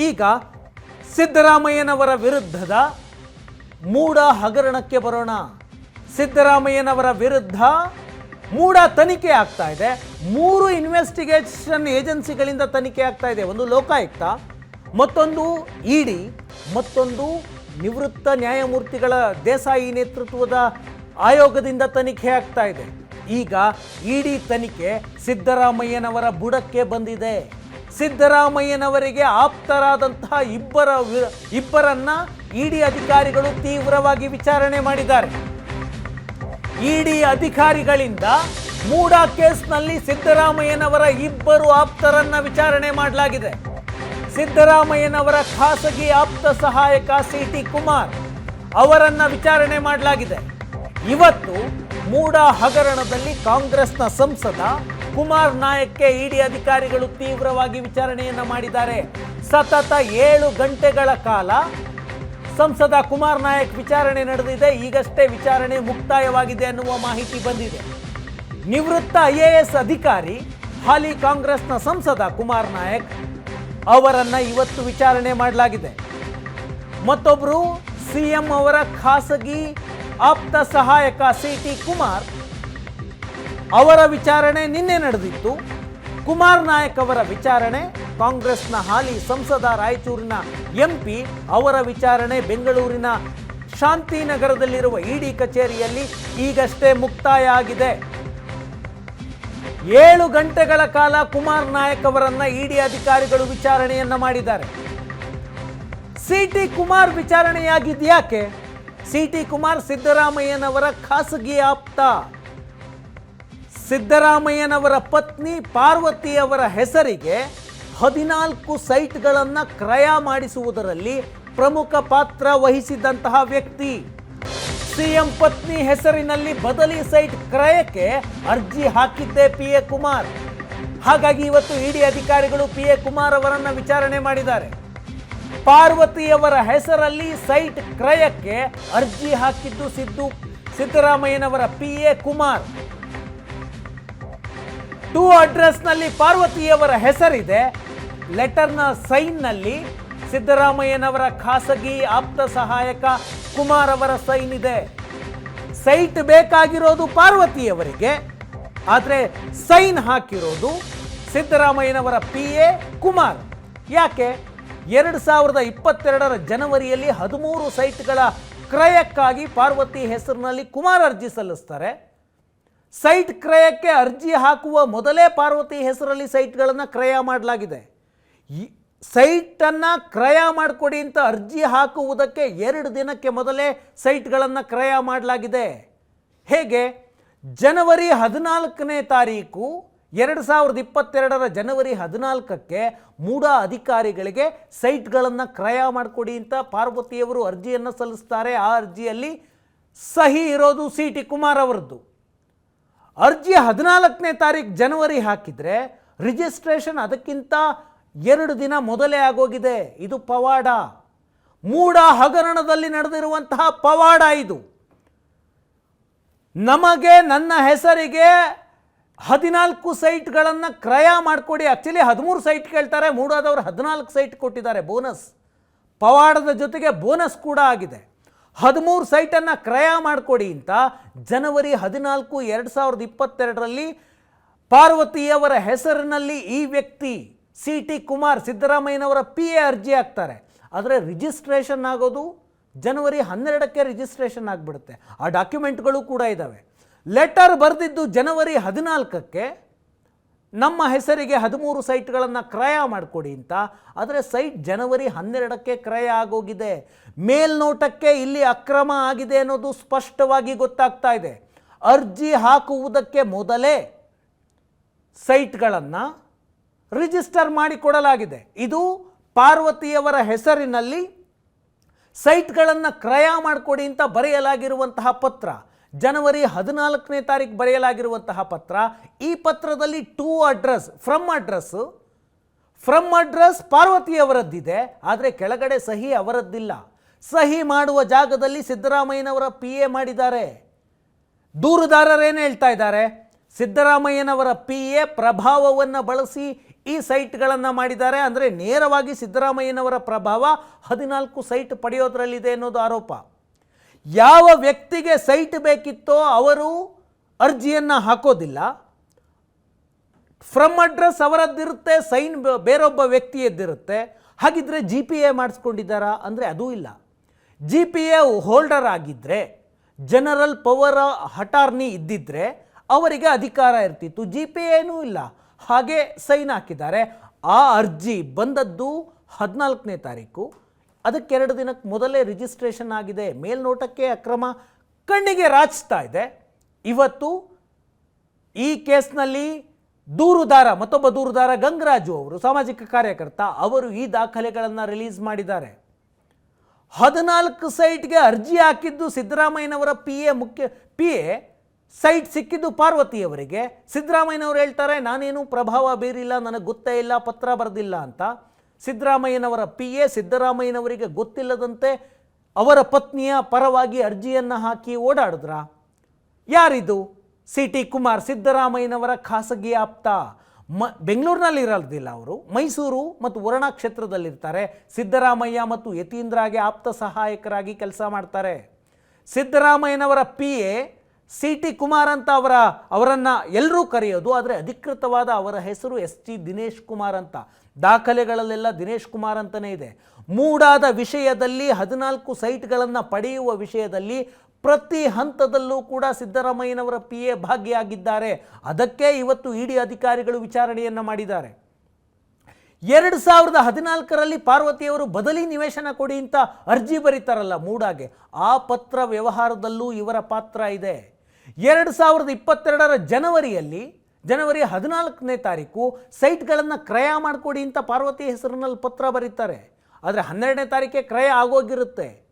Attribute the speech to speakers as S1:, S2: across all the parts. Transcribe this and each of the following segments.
S1: ಈಗ ಸಿದ್ದರಾಮಯ್ಯನವರ ವಿರುದ್ಧದ ಮೂಡ ಹಗರಣಕ್ಕೆ ಬರೋಣ. ಸಿದ್ದರಾಮಯ್ಯನವರ ವಿರುದ್ಧ ಮೂಡ ತನಿಖೆ ಆಗ್ತಾ ಇದೆ. ಮೂರು ಇನ್ವೆಸ್ಟಿಗೇಷನ್ ಏಜೆನ್ಸಿಗಳಿಂದ ತನಿಖೆ ಆಗ್ತಾ ಇದೆ. ಒಂದು ಲೋಕಾಯುಕ್ತ, ಮತ್ತೊಂದು ಇಡಿ, ಮತ್ತೊಂದು ನಿವೃತ್ತ ನ್ಯಾಯಮೂರ್ತಿಗಳ ದೇಸಾಯಿ ನೇತೃತ್ವದ ಆಯೋಗದಿಂದ ತನಿಖೆ ಆಗ್ತಾ ಇದೆ. ಈಗ ಇಡಿ ತನಿಖೆ ಸಿದ್ದರಾಮಯ್ಯನವರ ಬುಡಕ್ಕೆ ಬಂದಿದೆ. ಸಿದ್ದರಾಮಯ್ಯನವರಿಗೆ ಆಪ್ತರಾದಂತಹ ಇಬ್ಬರ ಇಬ್ಬರನ್ನ ಇಡಿ ಅಧಿಕಾರಿಗಳು ತೀವ್ರವಾಗಿ ವಿಚಾರಣೆ ಮಾಡಿದ್ದಾರೆ. ಇಡಿ ಅಧಿಕಾರಿಗಳಿಂದ ಮೂಡಾ ಕೇಸ್ನಲ್ಲಿ ಸಿದ್ದರಾಮಯ್ಯನವರ ಇಬ್ಬರು ಆಪ್ತರನ್ನ ವಿಚಾರಣೆ ಮಾಡಲಾಗಿದೆ. ಸಿದ್ದರಾಮಯ್ಯನವರ ಖಾಸಗಿ ಆಪ್ತ ಸಹಾಯಕ ಸಿ ಟಿ ಕುಮಾರ್ ಅವರನ್ನ ವಿಚಾರಣೆ ಮಾಡಲಾಗಿದೆ. ಇವತ್ತು ಮೂಡಾ ಹಗರಣದಲ್ಲಿ ಕಾಂಗ್ರೆಸ್ನ ಸಂಸದ ಕುಮಾರ್ ನಾಯಕ್ಗೆ ಇಡಿ ಅಧಿಕಾರಿಗಳು ತೀವ್ರವಾಗಿ ವಿಚಾರಣೆಯನ್ನ ಮಾಡಿದ್ದಾರೆ. ಸತತ ಏಳು ಗಂಟೆಗಳ ಕಾಲ ಸಂಸದ ಕುಮಾರ್ ನಾಯಕ್ ವಿಚಾರಣೆ ನಡೆದಿದೆ. ಈಗಷ್ಟೇ ವಿಚಾರಣೆ ಮುಕ್ತಾಯವಾಗಿದೆ ಅನ್ನುವ ಮಾಹಿತಿ ಬಂದಿದೆ. ನಿವೃತ್ತ ಐ ಎ ಎಸ್ ಅಧಿಕಾರಿ ಹಾಲಿ ಕಾಂಗ್ರೆಸ್ನ ಸಂಸದ ಕುಮಾರ್ ನಾಯಕ್ ಅವರನ್ನು ಇವತ್ತು ವಿಚಾರಣೆ ಮಾಡಲಾಗಿದೆ. ಮತ್ತೊಬ್ಬರು ಸಿಎಂ ಅವರ ಖಾಸಗಿ ಆಪ್ತ ಸಹಾಯಕ ಸಿ ಟಿ ಕುಮಾರ್ ಅವರ ವಿಚಾರಣೆ ನಿನ್ನೆ ನಡೆದಿತ್ತು. ಕುಮಾರ್ ನಾಯಕ್ ಅವರ ವಿಚಾರಣೆ, ಕಾಂಗ್ರೆಸ್ನ ಹಾಲಿ ಸಂಸದ ರಾಯಚೂರಿನ ಎಂಪಿ ಅವರ ವಿಚಾರಣೆ, ಬೆಂಗಳೂರಿನ ಶಾಂತಿನಗರದಲ್ಲಿರುವ ಇಡಿ ಕಚೇರಿಯಲ್ಲಿ ಈಗಷ್ಟೇ ಮುಕ್ತಾಯ ಆಗಿದೆ. ಏಳು ಗಂಟೆಗಳ ಕಾಲ ಕುಮಾರ್ ನಾಯಕ್ ಅವರನ್ನ ಇಡಿ ಅಧಿಕಾರಿಗಳು ವಿಚಾರಣೆಯನ್ನ ಮಾಡಿದ್ದಾರೆ. ಸಿ ಟಿ ಕುಮಾರ್ ವಿಚಾರಣೆಯಾಗಿದ್ಯಾಕೆ? ಸಿ ಟಿ ಕುಮಾರ್ ಸಿದ್ದರಾಮಯ್ಯನವರ ಖಾಸಗಿ ಆಪ್ತ. ಸಿದ್ದರಾಮಯ್ಯನವರ ಪತ್ನಿ ಪಾರ್ವತಿಯವರ ಹೆಸರಿಗೆ ಹದಿನಾಲ್ಕು ಸೈಟ್ಗಳನ್ನು ಕ್ರಯ ಮಾಡಿಸುವುದರಲ್ಲಿ ಪ್ರಮುಖ ಪಾತ್ರ ವಹಿಸಿದಂತಹ ವ್ಯಕ್ತಿ. ಸಿಎಂ ಪತ್ನಿ ಹೆಸರಿನಲ್ಲಿ ಬದಲಿ ಸೈಟ್ ಕ್ರಯಕ್ಕೆ ಅರ್ಜಿ ಹಾಕಿದ್ದೆ ಪಿ. ಎ. ಕುಮಾರ್. ಹಾಗಾಗಿ ಇವತ್ತು ಇಡಿ ಅಧಿಕಾರಿಗಳು ಪಿ. ಎ. ಕುಮಾರ್ ಅವರನ್ನು ವಿಚಾರಣೆ ಮಾಡಿದ್ದಾರೆ. ಪಾರ್ವತಿಯವರ ಹೆಸರಲ್ಲಿ ಸೈಟ್ ಕ್ರಯಕ್ಕೆ ಅರ್ಜಿ ಹಾಕಿದ್ದು ಸಿದ್ದು. ಸಿದ್ದರಾಮಯ್ಯನವರ ಪಿ. ಎ. ಕುಮಾರ್. ಟೂ ಅಡ್ರೆಸ್ನಲ್ಲಿ ಪಾರ್ವತಿಯವರ ಹೆಸರಿದೆ. ಲೆಟರ್ನ ಸೈನ್ನಲ್ಲಿ ಸಿದ್ದರಾಮಯ್ಯನವರ ಖಾಸಗಿ ಆಪ್ತ ಸಹಾಯಕ ಕುಮಾರ್ ಅವರ ಸೈನ್ ಇದೆ. ಸೈಟ್ ಬೇಕಾಗಿರೋದು ಪಾರ್ವತಿಯವರಿಗೆ, ಆದರೆ ಸೈನ್ ಹಾಕಿರೋದು ಸಿದ್ದರಾಮಯ್ಯನವರ ಪಿ ಎ ಕುಮಾರ್. ಯಾಕೆ? ಎರಡು ಸಾವಿರದ ಇಪ್ಪತ್ತೆರಡರ ಜನವರಿಯಲ್ಲಿ ಹದಿಮೂರು ಸೈಟ್ಗಳ ಕ್ರಯಕ್ಕಾಗಿ ಪಾರ್ವತಿ ಹೆಸರಿನಲ್ಲಿ ಕುಮಾರ್ ಅರ್ಜಿ ಸಲ್ಲಿಸ್ತಾರೆ. ಸೈಟ್ ಕ್ರಯಕ್ಕೆ ಅರ್ಜಿ ಹಾಕುವ ಮೊದಲೇ ಪಾರ್ವತಿ ಹೆಸರಲ್ಲಿ ಸೈಟ್ಗಳನ್ನು ಕ್ರಯ ಮಾಡಲಾಗಿದೆ. ಈ ಸೈಟನ್ನು ಕ್ರಯ ಮಾಡಿಕೊಡಿ ಅಂತ ಅರ್ಜಿ ಹಾಕುವುದಕ್ಕೆ ಎರಡು ದಿನಕ್ಕೆ ಮೊದಲೇ ಸೈಟ್ಗಳನ್ನು ಕ್ರಯ ಮಾಡಲಾಗಿದೆ. ಹೇಗೆ? ಜನವರಿ ಹದಿನಾಲ್ಕನೇ ತಾರೀಕು ಎರಡು ಸಾವಿರದ ಇಪ್ಪತ್ತೆರಡರ ಜನವರಿ ಹದಿನಾಲ್ಕಕ್ಕೆ ಮೂಡ ಅಧಿಕಾರಿಗಳಿಗೆ ಸೈಟ್ಗಳನ್ನು ಕ್ರಯ ಮಾಡಿಕೊಡಿ ಅಂತ ಪಾರ್ವತಿಯವರು ಅರ್ಜಿಯನ್ನು ಸಲ್ಲಿಸ್ತಾರೆ. ಆ ಅರ್ಜಿಯಲ್ಲಿ ಸಹಿ ಇರೋದು ಸಿ ಟಿ ಕುಮಾರ್ ಅವರದ್ದು. ಅರ್ಜಿ ಹದಿನಾಲ್ಕನೇ ತಾರೀಕು ಜನವರಿ ಹಾಕಿದರೆ ರಿಜಿಸ್ಟ್ರೇಷನ್ ಅದಕ್ಕಿಂತ ಎರಡು ದಿನ ಮೊದಲೇ ಆಗೋಗಿದೆ. ಇದು ಪವಾಡ. ಮೂಡ ಹಗರಣದಲ್ಲಿ ನಡೆದಿರುವಂತಹ ಪವಾಡ ಇದು. ನಮಗೆ ನನ್ನ ಹೆಸರಿಗೆ ಹದಿನಾಲ್ಕು ಸೈಟ್ಗಳನ್ನು ಕ್ರಯ ಮಾಡಿಕೊಡಿ. ಆ್ಯಕ್ಚುಲಿ ಹದಿಮೂರು ಸೈಟ್ ಕೇಳ್ತಾರೆ. ಮೂಡಾದವರು ಹದಿನಾಲ್ಕು ಸೈಟ್ ಕೊಟ್ಟಿದ್ದಾರೆ. ಬೋನಸ್ ಪವಾಡದ ಜೊತೆಗೆ ಬೋನಸ್ ಕೂಡ ಆಗಿದೆ. ಹದಿಮೂರು ಸೈಟನ್ನು ಕ್ರಯ ಮಾಡಿಕೊಡಿ ಅಂತ ಜನವರಿ ಹದಿನಾಲ್ಕು ಎರಡು ಸಾವಿರದ ಇಪ್ಪತ್ತೆರಡರಲ್ಲಿ ಪಾರ್ವತಿಯವರ ಹೆಸರಿನಲ್ಲಿ ಈ ವ್ಯಕ್ತಿ ಸಿ ಟಿ ಕುಮಾರ್ ಸಿದ್ದರಾಮಯ್ಯನವರ ಪಿ ಎ ಅರ್ಜಿ ಹಾಕ್ತಾರೆ. ಆದರೆ ರಿಜಿಸ್ಟ್ರೇಷನ್ ಆಗೋದು ಜನವರಿ ಹನ್ನೆರಡಕ್ಕೆ ರಿಜಿಸ್ಟ್ರೇಷನ್ ಆಗಿಬಿಡುತ್ತೆ. ಆ ಡಾಕ್ಯುಮೆಂಟ್ಗಳು ಕೂಡ ಇದ್ದಾವೆ ಲೆಟರ್ ಬರೆದಿದ್ದು ಜನವರಿ ಹದಿನಾಲ್ಕಕ್ಕೆ ನಮ್ಮ ಹೆಸರಿಗೆ ಹದಿಮೂರು ಸೈಟ್ಗಳನ್ನು ಕ್ರಯ ಮಾಡಿಕೊಡಿ ಅಂತ. ಆದರೆ ಸೈಟ್ ಜನವರಿ ಹನ್ನೆರಡಕ್ಕೆ ಕ್ರಯ ಆಗೋಗಿದೆ. ಮೇಲ್ನೋಟಕ್ಕೆ ಇಲ್ಲಿ ಅಕ್ರಮ ಆಗಿದೆ ಅನ್ನೋದು ಸ್ಪಷ್ಟವಾಗಿ ಗೊತ್ತಾಗ್ತಾ ಇದೆ. ಅರ್ಜಿ ಹಾಕುವುದಕ್ಕೆ ಮೊದಲೇ ಸೈಟ್ಗಳನ್ನು ರಿಜಿಸ್ಟರ್ ಮಾಡಿಕೊಡಲಾಗಿದೆ. ಇದು ಪಾರ್ವತಿಯವರ ಹೆಸರಿನಲ್ಲಿ ಸೈಟ್ಗಳನ್ನು ಕ್ರಯ ಮಾಡಿಕೊಡಿ ಅಂತ ಬರೆಯಲಾಗಿರುವಂತಹ ಪತ್ರ. ಜನವರಿ ಹದಿನಾಲ್ಕನೇ ತಾರೀಕು ಬರೆಯಲಾಗಿರುವಂತಹ ಪತ್ರ, ಈ ಪತ್ರದಲ್ಲಿ to address from address from address ಪಾರ್ವತಿಯವರದ್ದಿದೆ ಆದರೆ ಕೆಳಗಡೆ ಸಹಿ ಅವರದ್ದಿಲ್ಲ. ಸಹಿ ಮಾಡುವ ಜಾಗದಲ್ಲಿ ಸಿದ್ದರಾಮಯ್ಯನವರ ಪಿ ಎ ಮಾಡಿದ್ದಾರೆ. ದೂರುದಾರರೇನು ಹೇಳ್ತಾ ಇದ್ದಾರೆ? ಸಿದ್ದರಾಮಯ್ಯನವರ ಪಿ ಎ ಪ್ರಭಾವವನ್ನು ಬಳಸಿ ಈ ಸೈಟ್ಗಳನ್ನು ಮಾಡಿದ್ದಾರೆ, ಅಂದರೆ ನೇರವಾಗಿ ಸಿದ್ದರಾಮಯ್ಯನವರ ಪ್ರಭಾವ ಹದಿನಾಲ್ಕು ಸೈಟ್ ಪಡೆಯೋದ್ರಲ್ಲಿದೆ ಅನ್ನೋದು ಆರೋಪ. ಯಾವ ವ್ಯಕ್ತಿಗೆ ಸೈಟ್ ಬೇಕಿತ್ತೋ ಅವರು ಅರ್ಜಿಯನ್ನು ಹಾಕೋದಿಲ್ಲ. ಫ್ರಮ್ ಅಡ್ರೆಸ್ ಅವರದ್ದಿರುತ್ತೆ, ಸೈನ್ ಬೇರೊಬ್ಬ ವ್ಯಕ್ತಿಯದ್ದಿರುತ್ತೆ. ಹಾಗಿದ್ರೆ ಜಿ ಪಿ ಎ ಮಾಡಿಸ್ಕೊಂಡಿದ್ದಾರಾ ಅಂದರೆ ಅದೂ ಇಲ್ಲ. ಜಿ ಪಿ ಎ ಹೋಲ್ಡರ್ ಆಗಿದ್ದರೆ ಜನರಲ್ ಪವರ್ ಹಟಾರ್ನಿ ಇದ್ದಿದ್ದರೆ ಅವರಿಗೆ ಅಧಿಕಾರ ಇರ್ತಿತ್ತು. ಜಿ ಪಿ ಏನೂ ಇಲ್ಲ. ಹಾಗೆ ಸೈನ್ ಹಾಕಿದ್ದಾರೆ. ಆ ಅರ್ಜಿ ಬಂದದ್ದು ಹದಿನಾಲ್ಕನೇ ತಾರೀಕು. ಅದಕ್ಕೆ ಎರಡು ದಿನಕ್ಕೆ ಮೊದಲೇ ರಿಜಿಸ್ಟ್ರೇಷನ್ ಆಗಿದೆ. ಮೇಲ್ನೋಟಕ್ಕೆ ಅಕ್ರಮ ಕಣ್ಣಿಗೆ ರಾಚ್ತಾ ಇದೆ. ಇವತ್ತು ಈ ಕೇಸ್ನಲ್ಲಿ ದೂರುದಾರ, ಮತ್ತೊಬ್ಬ ದೂರುದಾರ ಗಂಗರಾಜು ಅವರು, ಸಾಮಾಜಿಕ ಕಾರ್ಯಕರ್ತ, ಅವರು ಈ ದಾಖಲೆಗಳನ್ನು ರಿಲೀಸ್ ಮಾಡಿದ್ದಾರೆ. ಹದಿನಾಲ್ಕು ಸೈಟ್ಗೆ ಅರ್ಜಿ ಹಾಕಿದ್ದು ಸಿದ್ದರಾಮಯ್ಯನವರ ಪಿ ಎ ಮುಖ್ಯ ಪಿ ಎ ಸೈಟ್ ಸಿಕ್ಕಿದ್ದು ಪಾರ್ವತಿಯವರಿಗೆ. ಸಿದ್ದರಾಮಯ್ಯನವರು ಹೇಳ್ತಾರೆ, ನಾನೇನು ಪ್ರಭಾವ ಬೀರಿಲ್ಲ, ನನಗೆ ಗೊತ್ತೇ ಇಲ್ಲ, ಪತ್ರ ಬರೆದಿಲ್ಲ ಅಂತ. ಸಿದ್ದರಾಮಯ್ಯನವರ ಪಿ ಎ, ಸಿದ್ದರಾಮಯ್ಯನವರಿಗೆ ಗೊತ್ತಿಲ್ಲದಂತೆ ಅವರ ಪತ್ನಿಯ ಪರವಾಗಿ ಅರ್ಜಿಯನ್ನು ಹಾಕಿ ಓಡಾಡಿದ್ರ? ಯಾರಿದು? ಸಿ ಟಿ ಕುಮಾರ್ ಸಿದ್ದರಾಮಯ್ಯನವರ ಖಾಸಗಿ ಆಪ್ತ. ಮ, ಬೆಂಗಳೂರಿನಲ್ಲಿ ಇರಲಿಲ್ಲ ಅವರು. ಮೈಸೂರು ಮತ್ತು ವರುಣಾ ಕ್ಷೇತ್ರದಲ್ಲಿರ್ತಾರೆ. ಸಿದ್ದರಾಮಯ್ಯ ಮತ್ತು ಯತೀಂದ್ರಾಗೆ ಆಪ್ತ ಸಹಾಯಕರಾಗಿ ಕೆಲಸ ಮಾಡ್ತಾರೆ. ಸಿದ್ದರಾಮಯ್ಯನವರ P A C T Kumar ಅಂತ ಅವರ, ಅವರನ್ನು ಎಲ್ಲರೂ ಕರೆಯೋದು, ಆದರೆ ಅಧಿಕೃತವಾದ ಅವರ ಹೆಸರು ಎಸ್ ಟಿ ದಿನೇಶ್ ಕುಮಾರ್ ಅಂತ. ದಾಖಲೆಗಳಲ್ಲೆಲ್ಲ ದಿನೇಶ್ ಕುಮಾರ್ ಅಂತಲೇ ಇದೆ. ಮೂಡಾದ ವಿಷಯದಲ್ಲಿ, ಹದಿನಾಲ್ಕು ಸೈಟ್ಗಳನ್ನು ಪಡೆಯುವ ವಿಷಯದಲ್ಲಿ ಪ್ರತಿ ಹಂತದಲ್ಲೂ ಕೂಡ ಸಿದ್ದರಾಮಯ್ಯನವರ ಪಿ ಎ ಭಾಗಿಯಾಗಿದ್ದಾರೆ. ಅದಕ್ಕೆ ಇವತ್ತು ಇಡಿ ಅಧಿಕಾರಿಗಳು ವಿಚಾರಣೆಯನ್ನು ಮಾಡಿದ್ದಾರೆ. ಎರಡು ಸಾವಿರದ ಹದಿನಾಲ್ಕರಲ್ಲಿ ಪಾರ್ವತಿಯವರು ಬದಲಿ ನಿವೇಶನ ಕೊಡಿ ಅಂತ ಅರ್ಜಿ ಬರೀತಾರಲ್ಲ ಮೂಡಾಗೆ. ಆ ಪತ್ರ ವ್ಯವಹಾರದಲ್ಲೂ ಇವರ ಪಾತ್ರ ಇದೆ. ಎರಡು ಸಾವಿರದ ಇಪ್ಪತ್ತೆರಡರ ಜನವರಿಯಲ್ಲಿ, ಜನವರಿ ಹದಿನಾಲ್ಕನೇ ತಾರೀಕು ಸೈಟ್ಗಳನ್ನು ಕ್ರಯ ಮಾಡಿಕೊಡಿ ಅಂತ ಪಾರ್ವತಿ ಹೆಸರಿನಲ್ಲಿ ಪತ್ರ ಬರೀತಾರೆ. ಆದರೆ ಹನ್ನೆರಡನೇ ತಾರೀಕೆ ಕ್ರಯ ಆಗೋಗಿರುತ್ತೆ.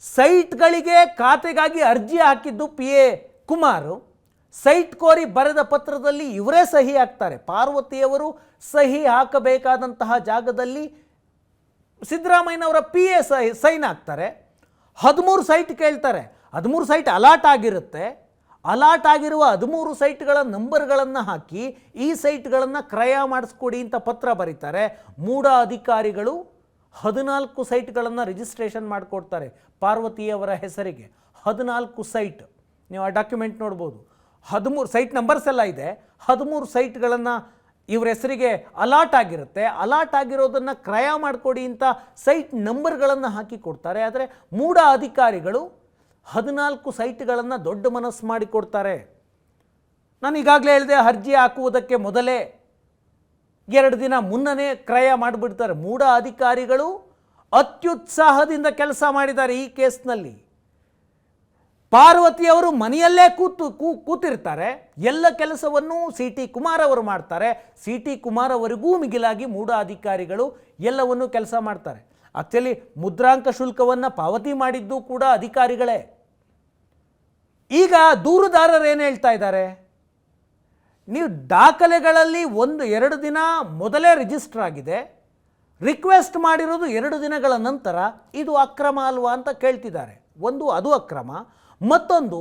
S1: ಸೈಟ್ಗಳಿಗೆ ಖಾತೆಗಾಗಿ ಅರ್ಜಿ ಹಾಕಿದ್ದು ಪಿ. ಎ. ಕುಮಾರು. ಸೈಟ್ ಕೋರಿ ಬರೆದ ಪತ್ರದಲ್ಲಿ ಇವರೇ ಸಹಿ ಹಾಕ್ತಾರೆ. ಪಾರ್ವತಿಯವರು ಸಹಿ ಹಾಕಬೇಕಾದಂತಹ ಜಾಗದಲ್ಲಿ ಸಿದ್ದರಾಮಯ್ಯನವರ ಪಿ. ಎ. ಸೈನ್ ಹಾಕ್ತಾರೆ. ಹದಿಮೂರು ಸೈಟ್ ಕೇಳ್ತಾರೆ. ಹದಿಮೂರು ಸೈಟ್ ಅಲಾಟ್ ಆಗಿರುತ್ತೆ. ಅಲಾಟ್ ಆಗಿರುವ ಹದಿಮೂರು ಸೈಟ್ಗಳ ನಂಬರ್ಗಳನ್ನು ಹಾಕಿ ಈ ಸೈಟ್ಗಳನ್ನು ಕ್ರಯ ಮಾಡಿಸ್ಕೊಡಿ ಅಂತ ಪತ್ರ ಬರೀತಾರೆ. ಮೂಡ ಅಧಿಕಾರಿಗಳು ಹದಿನಾಲ್ಕು ಸೈಟ್ಗಳನ್ನು ರಿಜಿಸ್ಟ್ರೇಷನ್ ಮಾಡಿಕೊಡ್ತಾರೆ ಪಾರ್ವತಿಯವರ ಹೆಸರಿಗೆ. ಹದಿನಾಲ್ಕು ಸೈಟ್. ನೀವು ಆ ಡಾಕ್ಯುಮೆಂಟ್ ನೋಡ್ಬೋದು. ಹದಿಮೂರು ಸೈಟ್ ನಂಬರ್ಸ್ ಎಲ್ಲ ಇದೆ. ಹದಿಮೂರು ಸೈಟ್ಗಳನ್ನು ಇವ್ರ ಹೆಸರಿಗೆ ಅಲಾಟ್ ಆಗಿರುತ್ತೆ. ಅಲಾಟ್ ಆಗಿರೋದನ್ನು ಕ್ರಯ ಮಾಡಿಕೊಡಿ ಅಂತ ಸೈಟ್ ನಂಬರ್ಗಳನ್ನು ಹಾಕಿ ಕೊಡ್ತಾರೆ. ಆದರೆ ಮೂಡ ಅಧಿಕಾರಿಗಳು ಹದಿನಾಲ್ಕು ಸೈಟ್ಗಳನ್ನು ದೊಡ್ಡ ಮನಸ್ಸು ಮಾಡಿಕೊಡ್ತಾರೆ. ನಾನು ಈಗಾಗಲೇ ಹೇಳಿದೆ ಅರ್ಜಿ ಹಾಕುವುದಕ್ಕೆ ಮೊದಲೇ ಎರಡು ದಿನ ಮುನ್ನನೇ ಕ್ರಯ ಮಾಡಿಬಿಡ್ತಾರೆ. ಮೂಡ ಅಧಿಕಾರಿಗಳು ಅತ್ಯುತ್ಸಾಹದಿಂದ ಕೆಲಸ ಮಾಡಿದ್ದಾರೆ ಈ ಕೇಸ್ನಲ್ಲಿ. ಪಾರ್ವತಿಯವರು ಮನೆಯಲ್ಲೇ ಕೂತು ಕೂ ಕೂತಿರ್ತಾರೆ. ಎಲ್ಲ ಕೆಲಸವನ್ನು ಸಿ ಟಿ ಕುಮಾರ್ ಅವರು ಮಾಡ್ತಾರೆ. ಸಿ ಟಿ ಕುಮಾರ್ ಅವರಿಗೂ ಮಿಗಿಲಾಗಿ ಮೂಡ ಅಧಿಕಾರಿಗಳು ಎಲ್ಲವನ್ನೂ ಕೆಲಸ ಮಾಡ್ತಾರೆ. ಆಕ್ಚುಲಿ ಮುದ್ರಾಂಕ ಶುಲ್ಕವನ್ನು ಪಾವತಿ ಮಾಡಿದ್ದು ಕೂಡ ಅಧಿಕಾರಿಗಳೇ. ಈಗ ದೂರುದಾರರು ಏನು ಹೇಳ್ತಾ ಇದ್ದಾರೆ? ನೀವು ದಾಖಲೆಗಳಲ್ಲಿ ಒಂದು, ಎರಡು ದಿನ ಮೊದಲೇ ರಿಜಿಸ್ಟರ್ ಆಗಿದೆ. ರಿಕ್ವೆಸ್ಟ್ ಮಾಡಿರೋದು ಎರಡು ದಿನಗಳ ನಂತರ ಇದು ಅಕ್ರಮ ಅಲ್ವಾ ಅಂತ ಕೇಳ್ತಿದ್ದಾರೆ. ಒಂದು, ಅದು ಅಕ್ರಮ. ಮತ್ತೊಂದು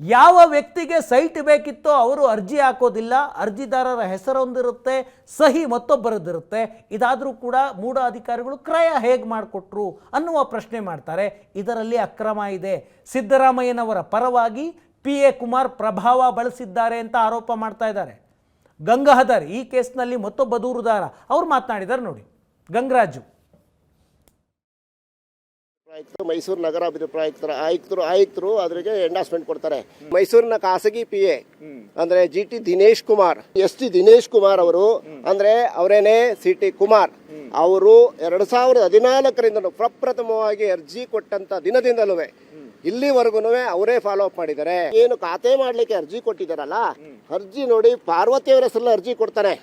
S1: ಯಾವ ವ್ಯಕ್ತಿಗೆ ಸೈಟ್ ಬೇಕಿತ್ತೋ ಅವರು ಅರ್ಜಿ ಹಾಕೋದಿಲ್ಲ, ಅರ್ಜಿದಾರರ ಹೆಸರೊಂದಿರುತ್ತೆ, ಸಹಿ ಮತ್ತೊಬ್ಬರದ್ದಿರುತ್ತೆ ಇದಾದರೂ ಕೂಡ ಮೂಢ ಅಧಿಕಾರಿಗಳು ಕ್ರಯ ಹೇಗೆ ಮಾಡಿಕೊಟ್ರು ಅನ್ನುವ ಪ್ರಶ್ನೆ ಮಾಡ್ತಾರೆ. ಇದರಲ್ಲಿ ಅಕ್ರಮ ಇದೆ. ಸಿದ್ದರಾಮಯ್ಯನವರ ಪರವಾಗಿ ಪಿ ಎ ಕುಮಾರ್ ಪ್ರಭಾವ ಬಳಸಿದ್ದಾರೆ ಅಂತ ಆರೋಪ ಮಾಡ್ತಾ ಇದ್ದಾರೆ. ಗಂಗಾಧರ್ ಈ ಕೇಸ್ನಲ್ಲಿ ಮತ್ತೊಬ್ಬ ದೂರುದಾರ. ಅವ್ರು ಮಾತನಾಡಿದ್ದಾರೆ ನೋಡಿ. ಗಂಗರಾಜು.
S2: ಆಯುಕ್ತರು, ಮೈಸೂರು ನಗರ ಅಭಿವೃದ್ಧಿ ಆಯುಕ್ತರ ಆಯುಕ್ತರು ಆಯುಕ್ತರು ಅದರಿಗೆ ಎಂಡಾಸ್ಮೆಂಟ್ ಕೊಡ್ತಾರೆ. ಮೈಸೂರಿನ ಖಾಸಗಿ ಪಿ ಎ ಅಂದ್ರೆ G T Dinesh Kumar, S T Dinesh Kumar ಅವರು ಅಂದ್ರೆ ಅವರೇನೆ ಸಿ ಟಿ ಕುಮಾರ್. ಅವರು ಎರಡ್ ಸಾವಿರದ ಹದಿನಾಲ್ಕರಿಂದ ಪ್ರಪ್ರಥಮವಾಗಿ ಅರ್ಜಿ ಕೊಟ್ಟಂತ ದಿನದಿಂದಲೂ ಇಲ್ಲಿವರೆಗೂ ಅವರೇ ಫಾಲೋ ಅಪ್ ಮಾಡಿದ್ದಾರೆ. ಏನು ಖಾತೆ ಮಾಡ್ಲಿಕ್ಕೆ ಅರ್ಜಿ ಕೊಟ್ಟಿದ್ದಾರಲ್ಲ, ಅರ್ಜಿ ನೋಡಿ ಪಾರ್ವತಿಯವರ ಹೆಸರಲ್ಲಿ ಅರ್ಜಿ ಕೊಡ್ತಾರೆ.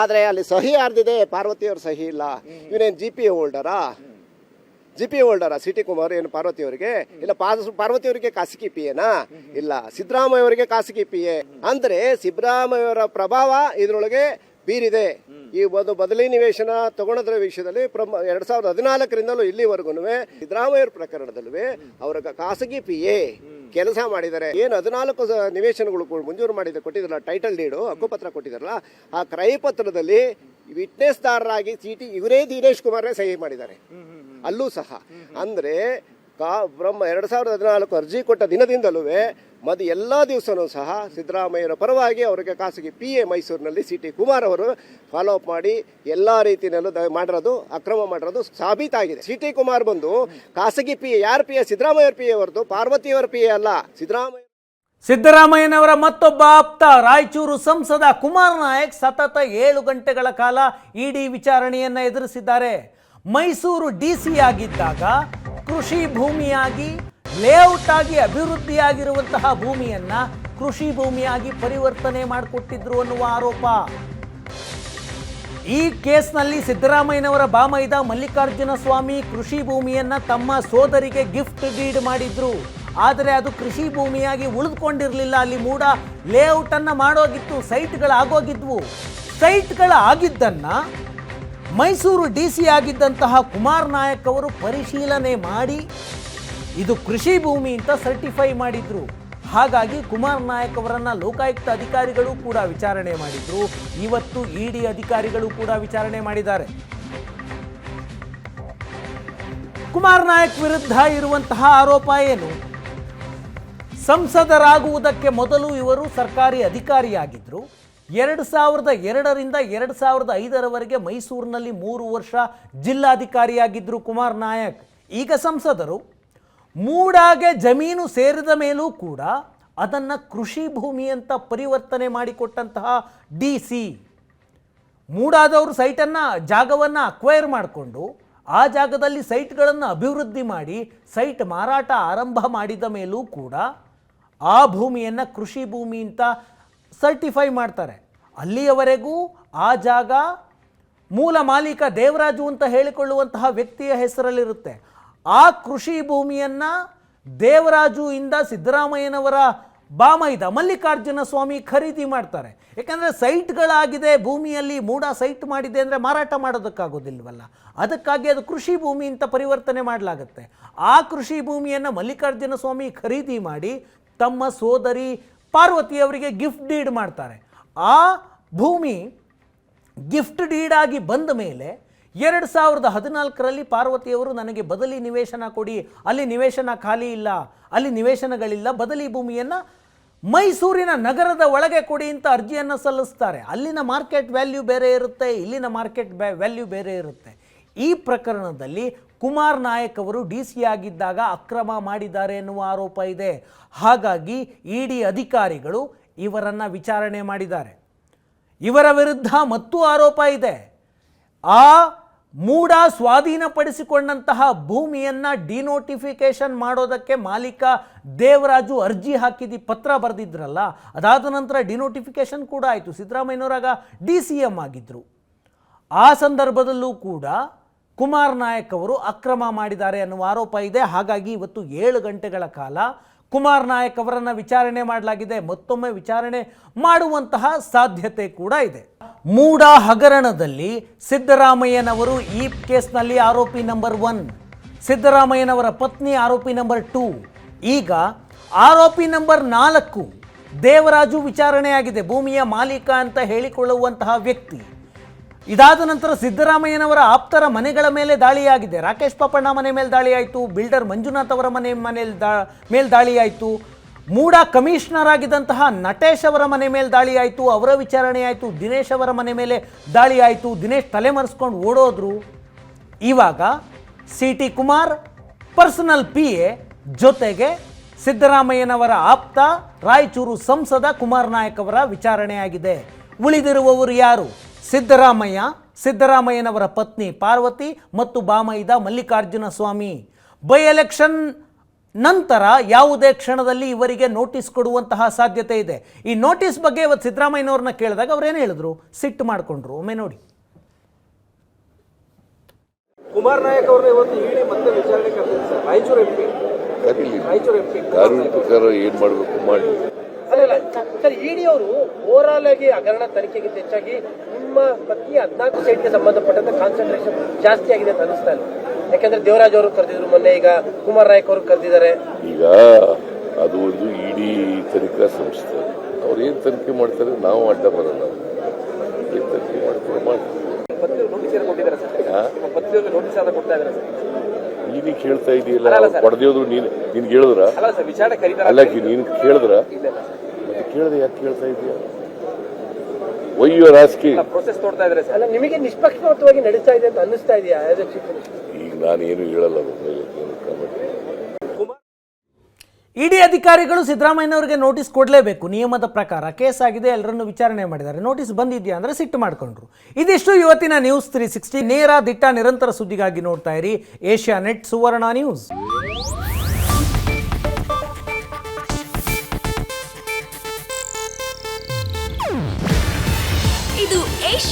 S2: ಆದ್ರೆ ಅಲ್ಲಿ ಸಹಿ ಪಾರ್ವತಿ ಪಾರ್ವತಿಯವ್ರ ಸಹಿ ಇಲ್ಲ. ಇವನೇನ್ ಜಿ ಪಿ ಹೋಲ್ಡರಾ ಜಿ ಪಿ ಹೋಲ್ಡರ ಸಿಟಿ ಕುಮಾರ್ ಏನು ಪಾರ್ವತಿ ಅವರಿಗೆ? ಇಲ್ಲ ಪಾರ್ವತಿ ಅವರಿಗೆ ಖಾಸಗಿ ಪಿ ಎನಾ ಇಲ್ಲ, ಸಿದ್ದರಾಮಯ್ಯ ಅವರಿಗೆ ಖಾಸಗಿ ಪಿ ಎ ಅಂದ್ರೆ ಸಿದ್ದರಾಮಯ್ಯ ಅವರ ಪ್ರಭಾವ ಇದ್ರೊಳಗೆ ಬೀರಿದೆ. ಈ ಒಂದು ಬದಲಿ ನಿವೇಶನ ತಗೊಳೋದ್ರ ವಿಷಯದಲ್ಲಿ ಪ್ರಮ, ಎರಡ್ ಸಾವಿರದ ಹದಿನಾಲ್ಕರಿಂದಲೂ ಇಲ್ಲಿವರೆಗೂ ಸಿದ್ದರಾಮಯ್ಯ ಪ್ರಕರಣದಲ್ಲೂ ಅವರ ಖಾಸಗಿ ಪಿ ಎ ಕೆಲಸ ಮಾಡಿದ್ದಾರೆ. ಏನು ಹದಿನಾಲ್ಕು ಸ- ನಿವೇಶನಗಳು ಮಂಜೂರು ಮಾಡಿದ, ಕೊಟ್ಟಿದ್ರಲ್ಲ ಟೈಟಲ್ ಡೀಡು ಹಕ್ಕುಪತ್ರ ಕೊಟ್ಟಿದ್ರಲ್ಲ, ಆ ಕ್ರಯಪತ್ರದಲ್ಲಿ ವಿಟ್ನೆಸ್ದಾರರಾಗಿ ಚೀಟಿ ಇವರೇ ದಿನೇಶ್ ಕುಮಾರ್ ಸಹಿ ಮಾಡಿದ್ದಾರೆ. ಅಲ್ಲೂ ಸಹ. ಅಂದ್ರೆ ಕಾ, ಬ್ರಹ್ಮ ಎರಡು ಸಾವಿರದ ಹದಿನಾಲ್ಕು ಅರ್ಜಿ ಕೊಟ್ಟ ದಿನದಿಂದಲೂ ಮದ್ ಎಲ್ಲ ದಿವಸನೂ ಸಹ ಸಿದ್ದರಾಮಯ್ಯರ ಪರವಾಗಿ ಅವರಿಗೆ ಖಾಸಗಿ ಪಿ ಎ ಮೈಸೂರಿನಲ್ಲಿ ಸಿ ಟಿ ಕುಮಾರ್ ಅವರು ಫಾಲೋ ಅಪ್ ಮಾಡಿ ಎಲ್ಲ ರೀತಿಯಲ್ಲೂ ಮಾಡಿರೋದು, ಅಕ್ರಮ ಮಾಡಿರೋದು ಸಾಬೀತಾಗಿದೆ. ಸಿ ಟಿ ಕುಮಾರ್ ಬಂದು ಖಾಸಗಿ ಪಿ ಎ ಯಾರ P A Siddaramaiah P A ಪಾರ್ವತಿಯವರ P A ಅಲ್ಲ. ಸಿದ್ದರಾಮಯ್ಯ
S1: ಸಿದ್ದರಾಮಯ್ಯನವರ ಮತ್ತೊಬ್ಬ ಆಪ್ತ, ರಾಯಚೂರು ಸಂಸದ ಕುಮಾರ್ ನಾಯಕ್ ಸತತ ಏಳು ಗಂಟೆಗಳ ಕಾಲ ಇಡಿ ವಿಚಾರಣೆಯನ್ನ ಎದುರಿಸಿದ್ದಾರೆ. ಮೈಸೂರು ಡಿ ಸಿ ಆಗಿದ್ದಾಗ ಕೃಷಿ ಭೂಮಿಯಾಗಿ, ಲೇಔಟ್ ಆಗಿ ಅಭಿವೃದ್ಧಿಯಾಗಿರುವಂತಹ ಭೂಮಿಯನ್ನ ಕೃಷಿ ಭೂಮಿಯಾಗಿ ಪರಿವರ್ತನೆ ಮಾಡಿಕೊಟ್ಟಿದ್ರು ಅನ್ನುವ ಆರೋಪ. ಈ ಕೇಸ್ನಲ್ಲಿ ಸಿದ್ದರಾಮಯ್ಯನವರ ಬಾಮೈದ ಮಲ್ಲಿಕಾರ್ಜುನ ಸ್ವಾಮಿ ಕೃಷಿ ಭೂಮಿಯನ್ನ ತಮ್ಮ ಸೋದರಿಗೆ ಗಿಫ್ಟ್ ಡೀಡ್ ಮಾಡಿದ್ರು. ಆದರೆ ಅದು ಕೃಷಿ ಭೂಮಿಯಾಗಿ ಉಳಿದುಕೊಂಡಿರಲಿಲ್ಲ. ಅಲ್ಲಿ ಮೂಡ ಲೇಔಟ್ ಅನ್ನ ಮಾಡೋಗಿತ್ತು, ಸೈಟ್ಗಳಾಗೋಗಿದ್ವು. ಸೈಟ್ಗಳಾಗಿದ್ದನ್ನ ಮೈಸೂರು ಡಿ ಸಿ ಆಗಿದ್ದಂತಹ ಕುಮಾರ್ ನಾಯಕ್ ಅವರು ಪರಿಶೀಲನೆ ಮಾಡಿ, ಇದು ಕೃಷಿ ಭೂಮಿ ಅಂತ ಸರ್ಟಿಫೈ ಮಾಡಿದ್ರು. ಹಾಗಾಗಿ ಕುಮಾರ್ ನಾಯಕ್ ಅವರನ್ನು ಲೋಕಾಯುಕ್ತ ಅಧಿಕಾರಿಗಳು ಕೂಡ ವಿಚಾರಣೆ ಮಾಡಿದ್ರು. ಇವತ್ತು ಇಡಿ ಅಧಿಕಾರಿಗಳು ಕೂಡ ವಿಚಾರಣೆ ಮಾಡಿದ್ದಾರೆ. ಕುಮಾರ್ ನಾಯಕ್ ವಿರುದ್ಧ ಇರುವಂತಹ ಆರೋಪ ಏನು? ಸಂಸದರಾಗುವುದಕ್ಕೆ ಮೊದಲು ಇವರು ಸರ್ಕಾರಿ ಅಧಿಕಾರಿಯಾಗಿದ್ದರು ಎರಡು ಸಾವಿರದ ಎರಡರಿಂದ ಎರಡು ಸಾವಿರದ ಐದರವರೆಗೆ ಮೈಸೂರಿನಲ್ಲಿ ಮೂರು ವರ್ಷ ಜಿಲ್ಲಾಧಿಕಾರಿಯಾಗಿದ್ದರು ಕುಮಾರ್ ನಾಯಕ್. ಈಗ ಸಂಸದರು, ಮೂಡಾಗೆ ಜಮೀನು ಸೇರಿದ ಮೇಲೂ ಕೂಡ ಅದನ್ನು ಕೃಷಿ ಭೂಮಿ ಅಂತ ಪರಿವರ್ತನೆ ಮಾಡಿಕೊಟ್ಟಂತಹ ಡಿ ಸಿ ಮೂಡಾದವರು ಸೈಟನ್ನು, ಜಾಗವನ್ನು ಅಕ್ವೈರ್ ಮಾಡಿಕೊಂಡು ಆ ಜಾಗದಲ್ಲಿ ಸೈಟ್ಗಳನ್ನು ಅಭಿವೃದ್ಧಿ ಮಾಡಿ ಸೈಟ್ ಮಾರಾಟ ಆರಂಭ ಮಾಡಿದ ಮೇಲೂ ಕೂಡ ಆ ಭೂಮಿಯನ್ನು ಕೃಷಿ ಭೂಮಿ ಅಂತ ಸರ್ಟಿಫೈ ಮಾಡ್ತಾರೆ. ಅಲ್ಲಿಯವರೆಗೂ ಆ ಜಾಗ ಮೂಲ ಮಾಲೀಕ ದೇವರಾಜು ಅಂತ ಹೇಳಿಕೊಳ್ಳುವಂತಹ ವ್ಯಕ್ತಿಯ ಹೆಸರಲ್ಲಿರುತ್ತೆ. ಆ ಕೃಷಿ ಭೂಮಿಯನ್ನು ದೇವರಾಜು ಇಂದ ಸಿದ್ದರಾಮಯ್ಯನವರ ಬಾಮೈದ ಮಲ್ಲಿಕಾರ್ಜುನ ಸ್ವಾಮಿ ಖರೀದಿ ಮಾಡ್ತಾರೆ. ಯಾಕಂದರೆ ಸೈಟ್ಗಳಾಗಿದೆ, ಭೂಮಿಯಲ್ಲಿ ಮೂಡ ಸೈಟ್ ಮಾಡಿದೆ ಅಂದರೆ ಮಾರಾಟ ಮಾಡೋದಕ್ಕಾಗೋದಿಲ್ವಲ್ಲ. ಅದಕ್ಕಾಗಿ ಅದು ಕೃಷಿ ಭೂಮಿ ಅಂತ ಪರಿವರ್ತನೆ ಮಾಡಲಾಗುತ್ತೆ. ಆ ಕೃಷಿ ಭೂಮಿಯನ್ನು ಮಲ್ಲಿಕಾರ್ಜುನ ಸ್ವಾಮಿ ಖರೀದಿ ಮಾಡಿ ತಮ್ಮ ಸೋದರಿ ಪಾರ್ವತಿಯವರಿಗೆ ಗಿಫ್ಟ್ ಡೀಡ್ ಮಾಡ್ತಾರೆ. ಆ ಭೂಮಿ ಗಿಫ್ಟ್ ಡೀಡಾಗಿ ಬಂದ ಮೇಲೆ ಎರಡು ಸಾವಿರದ ಹದಿನಾಲ್ಕರಲ್ಲಿ ಪಾರ್ವತಿಯವರು ನನಗೆ ಬದಲಿ ನಿವೇಶನ ಕೊಡಿ, ಅಲ್ಲಿ ನಿವೇಶನ ಖಾಲಿ ಇಲ್ಲ, ಅಲ್ಲಿ ನಿವೇಶನಗಳಿಲ್ಲ, ಬದಲಿ ಭೂಮಿಯನ್ನು ಮೈಸೂರಿನ ನಗರದ ಒಳಗೆ ಕೊಡಿ ಅಂತ ಅರ್ಜಿಯನ್ನು ಸಲ್ಲಿಸ್ತಾರೆ. ಅಲ್ಲಿನ ಮಾರ್ಕೆಟ್ ವ್ಯಾಲ್ಯೂ ಬೇರೆ ಇರುತ್ತೆ, ಇಲ್ಲಿನ ಮಾರ್ಕೆಟ್ ವ್ಯಾಲ್ಯೂ ಬೇರೆ ಇರುತ್ತೆ. ಈ ಪ್ರಕರಣದಲ್ಲಿ ಕುಮಾರ್ ನಾಯಕ್ ಅವರು ಡಿ ಸಿ ಆಗಿದ್ದಾಗ ಅಕ್ರಮ ಮಾಡಿದ್ದಾರೆ ಎನ್ನುವ ಆರೋಪ ಇದೆ. ಹಾಗಾಗಿ ಇಡಿ ಅಧಿಕಾರಿಗಳು ಇವರನ್ನು ವಿಚಾರಣೆ ಮಾಡಿದ್ದಾರೆ. ಇವರ ವಿರುದ್ಧ ಮತ್ತೂ ಆರೋಪ ಇದೆ. ಆ ಮೂಡ ಸ್ವಾಧೀನಪಡಿಸಿಕೊಂಡಂತಹ ಭೂಮಿಯನ್ನು ಡಿನೋಟಿಫಿಕೇಷನ್ ಮಾಡೋದಕ್ಕೆ ಮಾಲೀಕ ದೇವರಾಜು ಅರ್ಜಿ ಹಾಕಿದಿ ಪತ್ರ ಬರೆದಿದ್ರಲ್ಲ, ಅದಾದ ನಂತರ ಡಿನೋಟಿಫಿಕೇಷನ್ ಕೂಡ ಆಯಿತು. ಸಿದ್ದರಾಮಯ್ಯನವರಾಗ ಡಿ ಸಿ ಎಂ ಆಗಿದ್ದರು ಆ ಸಂದರ್ಭದಲ್ಲೂ ಕೂಡ ಕುಮಾರ್ ನಾಯಕ್ ಅವರು ಅಕ್ರಮ ಮಾಡಿದ್ದಾರೆ ಅನ್ನುವ ಆರೋಪ ಇದೆ. ಹಾಗಾಗಿ ಇವತ್ತು ಏಳು ಗಂಟೆಗಳ ಕಾಲ ಕುಮಾರ್ ನಾಯಕ್ ಅವರನ್ನು ವಿಚಾರಣೆ ಮಾಡಲಾಗಿದೆ. ಮತ್ತೊಮ್ಮೆ ವಿಚಾರಣೆ ಮಾಡುವಂತಹ ಸಾಧ್ಯತೆ ಕೂಡ ಇದೆ. ಮೂಡ ಹಗರಣದಲ್ಲಿ ಸಿದ್ದರಾಮಯ್ಯನವರು ಈ ಕೇಸ್ನಲ್ಲಿ ಆರೋಪಿ ನಂಬರ್ ಒನ್, ಸಿದ್ದರಾಮಯ್ಯನವರ ಪತ್ನಿ ಆರೋಪಿ ನಂಬರ್ ಟೂ. ಈಗ ಆರೋಪಿ ನಂಬರ್ ನಾಲ್ಕು ದೇವರಾಜು ವಿಚಾರಣೆಯಾಗಿದೆ. ಭೂಮಿಯ ಮಾಲೀಕ ಅಂತ ಹೇಳಿಕೊಳ್ಳುವಂತಹ ವ್ಯಕ್ತಿ. ಇದಾದ ನಂತರ ಸಿದ್ದರಾಮಯ್ಯನವರ ಆಪ್ತರ ಮನೆಗಳ ಮೇಲೆ ದಾಳಿಯಾಗಿದೆ. ರಾಕೇಶ್ ಪಾಪಣ್ಣ ಮನೆ ಮೇಲೆ ದಾಳಿ ಆಯಿತು ಬಿಲ್ಡರ್ ಮಂಜುನಾಥ್ ಅವರ ಮನೆ ಮನೆಯಲ್ಲಿ ದಾ, ಮೇಲೆ ದಾಳಿ ಆಯಿತು ಮೂಡ ಕಮಿಷನರ್ ಆಗಿದ್ದಂತಹ ನಟೇಶ್ ಅವರ ಮನೆ ಮೇಲೆ ದಾಳಿ ಆಯಿತು ಅವರ ವಿಚಾರಣೆ ಆಯಿತು, ದಿನೇಶ್ ಅವರ ಮನೆ ಮೇಲೆ ದಾಳಿ ಆಯಿತು ದಿನೇಶ್ ತಲೆಮರೆಸ್ಕೊಂಡು ಓಡೋದ್ರು. ಇವಾಗ C T Kumar, personal P A ಜೊತೆಗೆ ಸಿದ್ದರಾಮಯ್ಯನವರ ಆಪ್ತ ರಾಯಚೂರು ಸಂಸದ ಕುಮಾರ್ ನಾಯಕ್ ಅವರ ವಿಚಾರಣೆಯಾಗಿದೆ ಉಳಿದಿರುವವರು ಯಾರು? ಸಿದ್ದರಾಮಯ್ಯ ಸಿದ್ದರಾಮಯ್ಯನವರ ಪತ್ನಿ ಪಾರ್ವತಿ ಮತ್ತು ಬಾಮೈದ ಮಲ್ಲಿಕಾರ್ಜುನ ಸ್ವಾಮಿ. ಬೈ ಎಲೆಕ್ಷನ್ ನಂತರ ಯಾವುದೇ ಕ್ಷಣದಲ್ಲಿ ಇವರಿಗೆ ನೋಟಿಸ್ ಕೊಡುವಂತಹ ಸಾಧ್ಯತೆ ಇದೆ. ಈ ನೋಟಿಸ್ ಬಗ್ಗೆ ಇವತ್ತು ಸಿದ್ದರಾಮಯ್ಯನವ್ರನ್ನ ಕೇಳಿದಾಗ ಅವ್ರೇನು ಹೇಳಿದ್ರು? ಸಿಟ್ಟು ಮಾಡಿಕೊಂಡ್ರು. ಒಮ್ಮೆ ನೋಡಿ.
S3: ಕುಮಾರ್ ನಾಯಕ್ ಅವರು ಇವತ್ತು ಇಡಿ ಮತ್ತೆ ವಿಚಾರಣೆ ಕರೆದಿದೆ ಸರ್ ರಾಯಚೂರು ಎಂ ಪಿ
S4: ಕರೀಲಿ.
S3: ರಾಯಚೂರು ಎಂ ಪಿ
S4: ಕಾನೂನು ಪ್ರಕಾರ ಏನು ಮಾಡಬೇಕು? ಮಾಡಿ.
S3: ಇಡಿ ಅವರು ಓವರಾಲ್ ಆಗಿ ಹಗರಣ ತನಿಖೆಗೆ ಹೆಚ್ಚಾಗಿ ನಿಮ್ಮ ಪತ್ನಿ ಹದಿನಾಲ್ಕು ಸೈಟ್ಗೆ ಸಂಬಂಧಪಟ್ಟಂತೆ ಕಾನ್ಸಂಟ್ರೇಷನ್ ಜಾಸ್ತಿ ಆಗಿದೆ ಅಂತ ಅನಿಸ್ತಾ ಇಲ್ಲ. ಯಾಕಂದ್ರೆ ದೇವರಾಜ್ ಅವರು ಕರೆದಿದ್ರು ಮೊನ್ನೆ ಈಗ ಕುಮಾರ್ ನಾಯಕ್ ಅವರು ಕರೆದಿದ್ದಾರೆ.
S4: ಈಗ ಅದು ಒಂದು ಇಡಿ ತನಿಖಾ ಸಂಸ್ಥೆ. ಅವ್ರು ಏನು ತನಿಖೆ ಮಾಡ್ತಾರೆ? ನಾವು ಅಡ್ಡ ಬರಲ್ಲ. ಏನು ತನಿಖೆ ಮಾಡ್ತಾರೆ? ನೀನು ಕೇಳ್ತಾ ಇದೆಯಲ್ಲ
S3: ಅಲ್ಲ,
S4: ನೀನ್ ನಿನ್ಗೆ ಹೇಳಿದ್ರ
S3: ಅಲ್ಲ
S4: ನೀನು ಕೇಳಿದ್ರ? ಕೇಳ್ದೆ ಯಾಕೆ ಕೇಳ್ತಾ ಇದೀಯ? ಒಯ್ಯೋ ರಾಜಕೀಯ
S3: ಪ್ರೊಸೆಸ್ ತೋಡ್ತಾ ಇದ್ದಾರೆ ಸರ್. ಅಲ್ಲ ನಿಮಗೆ ನಿಷ್ಪಕ್ಷಪಾತವಾಗಿ ನಡೀತಾ ಇದೆ ಅಂತ ಅನ್ನಿಸ್ತಾ ಇದೆಯಾ ಆಸ್ ಎ ಚೀಫ್
S4: ಈಗ ನಾನು ಏನು ಹೇಳಲ್ಲ.
S1: ಇಡಿ ಅಧಿಕಾರಿಗಳು ಸಿದ್ದರಾಮಯ್ಯನವರಿಗೆ ನೋಟಿಸ್ ಕೊಡಲೇಬೇಕು. ನಿಯಮದ ಪ್ರಕಾರ ಕೇಸ್ ಆಗಿದೆ ಎಲ್ಲರನ್ನು ವಿಚಾರಣೆ ಮಾಡಿದ್ದಾರೆ. ನೋಟಿಸ್ ಬಂದಿದೆಯಾ ಅಂದರೆ ಸಿಟ್ಟು ಮಾಡಿಕೊಂಡ್ರು. ಇದಿಷ್ಟು ಇವತ್ತಿನ ನ್ಯೂಸ್ ತ್ರೀ ಸಿಕ್ಸ್ಟಿ ನೇರ ದಿಟ್ಟ ನಿರಂತರ ಸುದ್ದಿಗಾಗಿ ನೋಡ್ತಾ ಇರಿ. Asianet Suvarna news